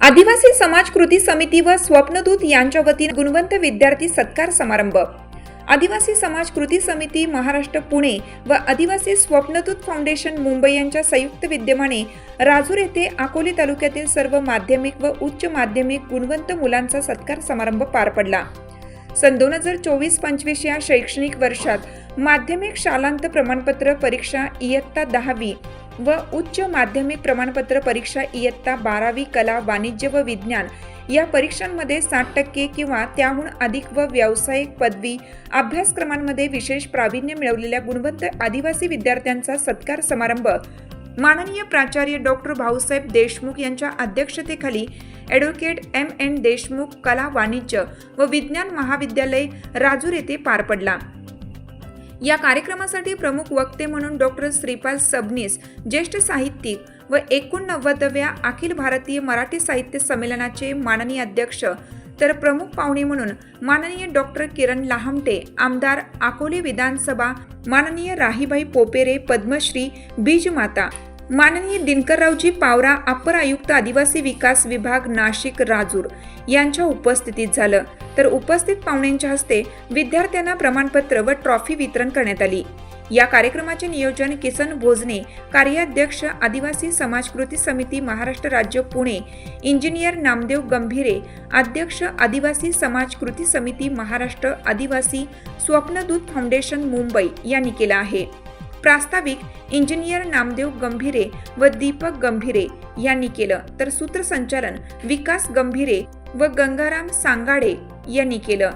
आदिवासी समाज कृती समिती व स्वप्नदूत यांच्या वतीने गुणवंत विद्यार्थी सत्कार समारंभ. आदिवासी समाज कृती समिती महाराष्ट्र पुणे व आदिवासी स्वप्नदूत फाउंडेशन मुंबई यांच्या संयुक्त विद्यमाने राजूर येथे अकोली तालुक्यातील सर्व माध्यमिक व उच्च माध्यमिक गुणवंत मुलांचा सत्कार समारंभ पार पडला. सन दोन हजार चोवीस पंचवीस या शैक्षणिक वर्षात माध्यमिक शालांत प्रमाणपत्र परीक्षा इयत्ता दहावी व उच्च माध्यमिक प्रमाणपत्र परीक्षा इयत्ता बारावी कला वाणिज्य व विज्ञान या परीक्षांमध्ये साठ टक्के किंवा त्याहून अधिक व व्यावसायिक पदवी अभ्यासक्रमांमध्ये विशेष प्रावीण्य मिळवलेल्या गुणवंत आदिवासी विद्यार्थ्यांचा सत्कार समारंभ. माननीय प्राचार्य डॉक्टर भाऊसाहेब देशमुख यांच्या अध्यक्षतेखाली ॲडव्होकेट एम एन देशमुख कला वाणिज्य व विज्ञान महाविद्यालय राजूर येथे पार पडला. या कार्यक्रमासाठी प्रमुख वक्ते म्हणून डॉक्टर श्रीपाल सबनीस ज्येष्ठ साहित्यिक व एकोणनव्वदव्या अखिल भारतीय मराठी साहित्य संमेलनाचे माननीय अध्यक्ष तर प्रमुख पाहुणे म्हणून माननीय डॉक्टर किरण लाहमटे आमदार अकोले विधानसभा माननीय राहीबाई पोपेरे पद्मश्री बीजमाता माननीय दिनकररावजी पावरा अप्पर आयुक्त आदिवासी विकास विभाग नाशिक राजूर यांच्या उपस्थितीत झालं. तर उपस्थित पाहुण्यांच्या हस्ते विद्यार्थ्यांना प्रमाणपत्र व ट्रॉफी वितरण करण्यात आली. या कार्यक्रमाचे नियोजन किसन भोजने कार्याध्यक्ष आदिवासी समाज कृती समिती महाराष्ट्र राज्य पुणे इंजिनियर नामदेव गंभीरे अध्यक्ष आदिवासी समाज कृती समिती महाराष्ट्र आदिवासी स्वप्नदूत फाउंडेशन मुंबई यांनी केला आहे. प्रास्ताविक इंजिनियर नामदेव गंभीरे व दीपक गंभीरे यांनी केलं. तर सूत्रसंचालन विकास गंभीरे व गंगाराम सांगाडे यांनी केलं.